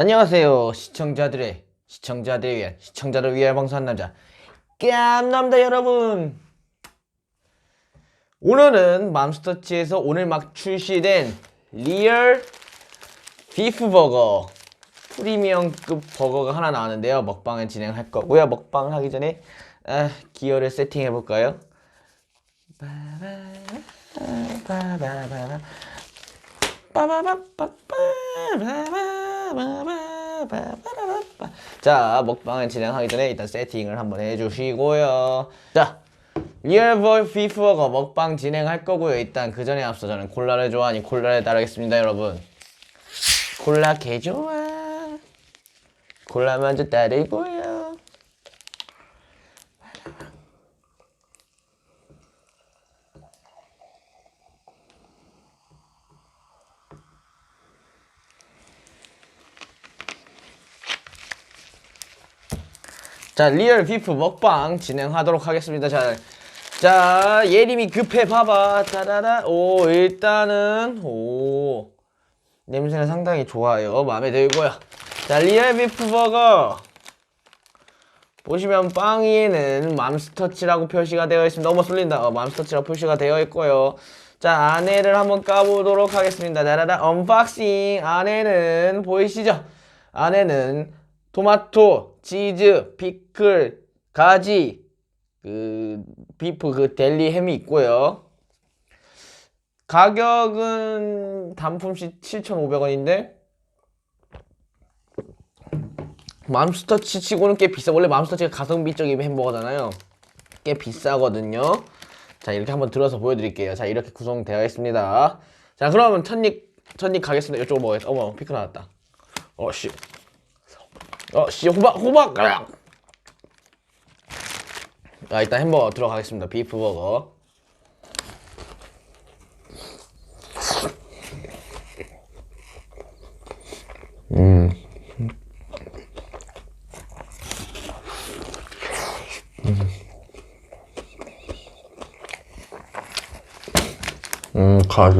안녕하세요 시청자들의 시청자들을 위한 시청자를 위해 방송한 남자 깜남다 여러분. 오늘은 맘스터치에서 오늘 막 출시된 리얼 비프 버거 프리미엄급 버거가 하나 나왔는데요. 먹방을 진행할 거고요. 먹방 하기 전에 아, 기어를 세팅해 볼까요? 자, 먹방을 진행하기 전에 일단 세팅을 한번 해주시고요. 자, 리얼볼 피프버거 먹방 진행할 거고요. 일단 그 전에 앞서 저는 콜라를 좋아하니 콜라를 따르겠습니다, 여러분. 콜라 개 좋아. 콜라 먼저 따르고요. 자, 리얼 비프 먹방 진행하도록 하겠습니다. 자, 자, 예림이 급해 봐봐. 따라라. 오, 일단은 오 냄새는 상당히 좋아요. 마음에 들고요. 자, 리얼 비프 버거. 보시면 빵 위에는 맘스터치라고 표시가 되어 있습니다. 어머 쏠린다. 어, 맘스터치라고 표시가 되어 있고요. 자 안에를 한번 까보도록 하겠습니다. 자라라 언박싱 안에는 보이시죠? 안에는 토마토, 치즈, 피클, 가지, 그 비프 그 델리 햄이 있고요. 가격은 단품씩 7,500원인데 맘스터치 치고는 꽤 비싸. 원래 맘스터치가 가성비적인 햄버거잖아요. 꽤 비싸거든요. 자, 이렇게 한번 들어서 보여드릴게요. 자, 이렇게 구성되어 있습니다. 자, 그러면 첫입, 첫입 가겠습니다. 이쪽으로 먹겠습니다. 어머, 피크 나왔다. 어, 씨. 어, 씨, 호박, 호박! 자, 일단 햄버거 들어가겠습니다. 비프 버거. 음, 가시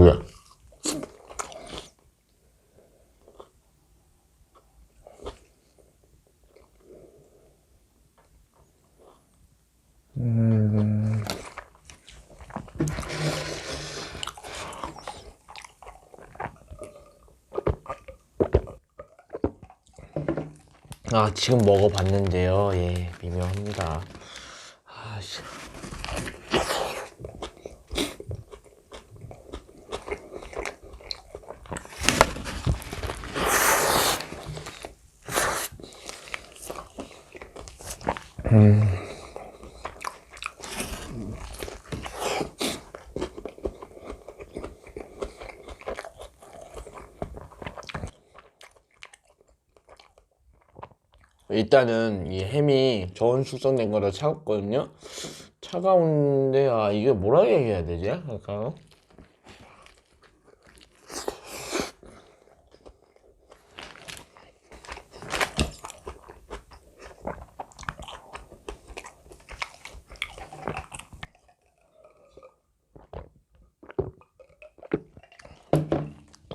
아, 지금 먹어봤는데요. 예, 미묘합니다. 아, 씨. 일단은 이 햄이 저온 숙성된 거라 차갑거든요. 차가운데 아 이게 뭐라 얘기해야 되지? 약간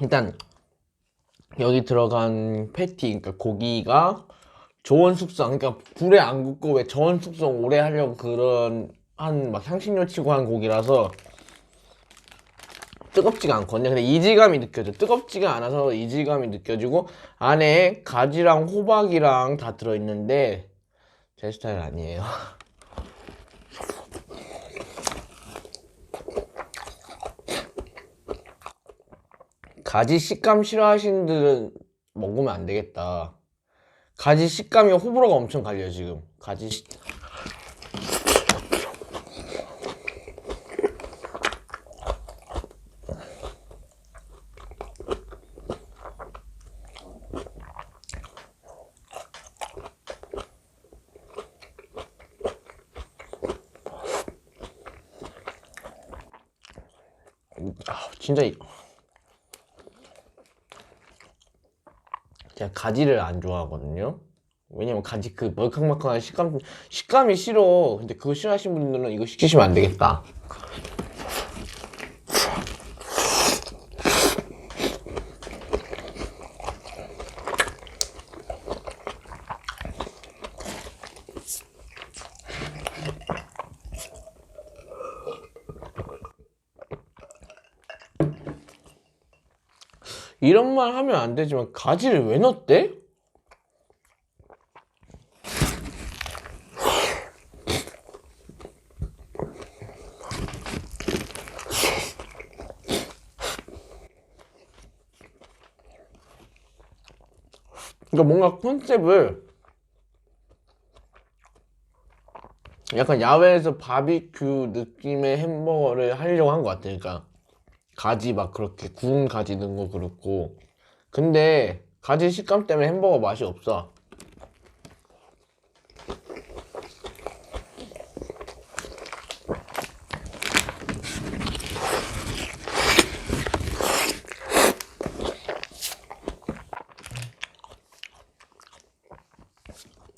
일단 여기 들어간 패티, 그러니까 고기가 저온 숙성, 그러니까 불에 안 굽고 왜 저온 숙성 오래 하려고 그런 한 막 향신료 치고 한 고기라서 뜨겁지가 않거든요. 근데 이질감이 느껴져. 뜨겁지가 않아서 이질감이 느껴지고 안에 가지랑 호박이랑 다 들어있는데 제 스타일 아니에요. 가지 식감 싫어하시는 분들은 먹으면 안 되겠다. 가지 식감이 호불호가 엄청 갈려 지금. 가지 식... 아, 진짜 제가 가지를 안 좋아하거든요. 왜냐면 가지 그 멀캉멀캉한 식감 식감이 싫어. 근데 그거 싫어하시는 분들은 이거 시키시면 안 되겠다. 이런 말 하면 안 되지만 가지를 왜 넣었대? 그러니까 뭔가 컨셉을 약간 야외에서 바비큐 느낌의 햄버거를 하려고 한 것 같아. 그러니까 가지 막 그렇게 구운 가지 넣은 거 그렇고 근데 가지 식감 때문에 햄버거 맛이 없어.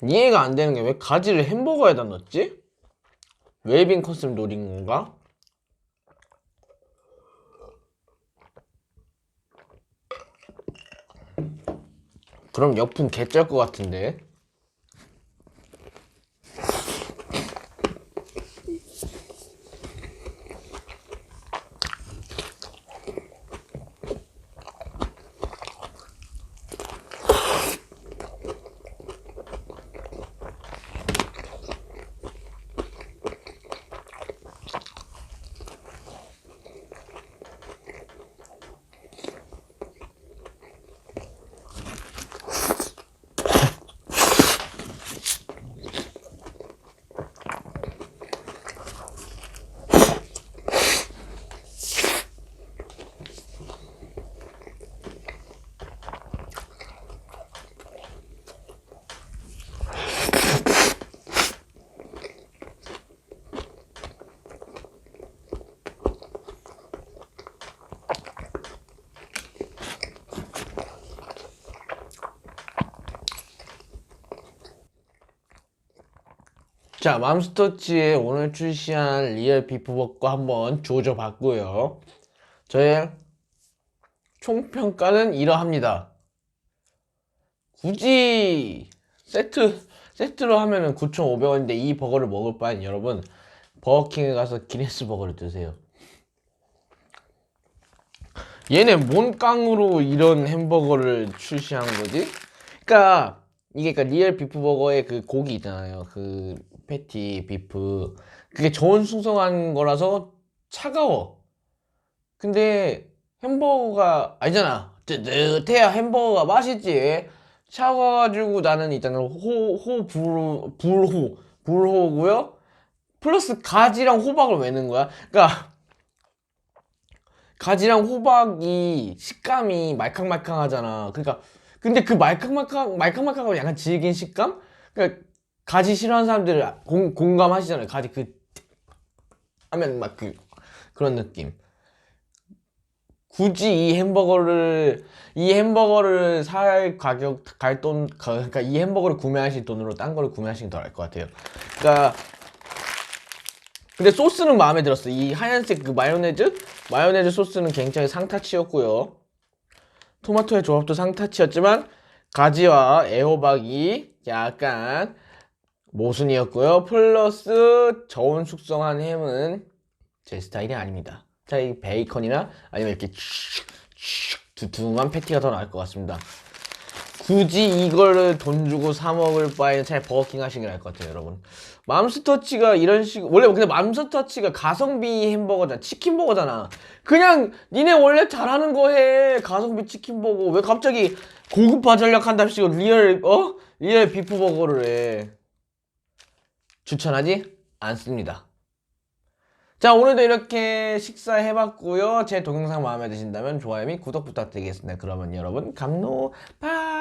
이해가 안 되는 게 왜 가지를 햄버거에다 넣었지? 웰빙 컨셉 노린 건가? 그럼 옆은 개쩔 것 같은데. 자, 맘스터치의 오늘 출시한 리얼 비프버거 한번 조져봤고요. 저의 총평가는 이러합니다. 굳이 세트, 세트로 하면은 9,500원인데 이 버거를 먹을 바엔 여러분, 버거킹에 가서 기네스 버거를 드세요. 얘네 뭔 깡으로 이런 햄버거를 출시한 거지? 그니까, 이게 그니까 리얼 비프 버거의 그 고기 있잖아요. 그 패티, 비프. 그게 저온 숙성한 거라서 차가워. 근데 햄버거가 아니잖아. 뜨뜻해야 햄버거가 맛있지. 차가가지고 나는 있잖아. 호, 호, 불, 불호. 불호고요. 플러스 가지랑 호박을 왜 넣은 거야? 그니까, 가지랑 호박이 식감이 말캉말캉하잖아. 그러니까 근데 그 말캉말캉 말캉말캉하고 약간 질긴 식감? 그러니까 가지 싫어하는 사람들 공, 공감하시잖아요. 가지 그 하면 막 그 그런 느낌. 굳이 이 햄버거를 이 햄버거를 살 가격 갈 돈 그러니까 이 햄버거를 구매하실 돈으로 딴 거를 구매하시는 게 더 나을 것 같아요. 그러니까 근데 소스는 마음에 들었어. 이 하얀색 그 마요네즈? 마요네즈 소스는 굉장히 상타치였고요. 토마토의 조합도 상타치였지만 가지와 애호박이 약간 모순이었고요. 플러스 저온 숙성한 햄은 제 스타일이 아닙니다. 자, 이 베이컨이나 아니면 이렇게 두툼한 패티가 더 나을 것 같습니다. 굳이 이거를 돈 주고 사 먹을 바에는 차라리 버거킹 하시는 게 나을 것 같아요, 여러분. 맘스터치가 이런 식, 원래 근데 맘스터치가 가성비 햄버거잖아. 치킨버거잖아. 그냥 니네 원래 잘하는 거 해. 가성비 치킨버거. 왜 갑자기 고급화 전략한답시고 리얼, 어? 리얼 비프버거를 해. 추천하지 않습니다. 자, 오늘도 이렇게 식사해봤고요. 제 동영상 마음에 드신다면 좋아요 및 구독 부탁드리겠습니다. 그러면 여러분, 감노, 바이!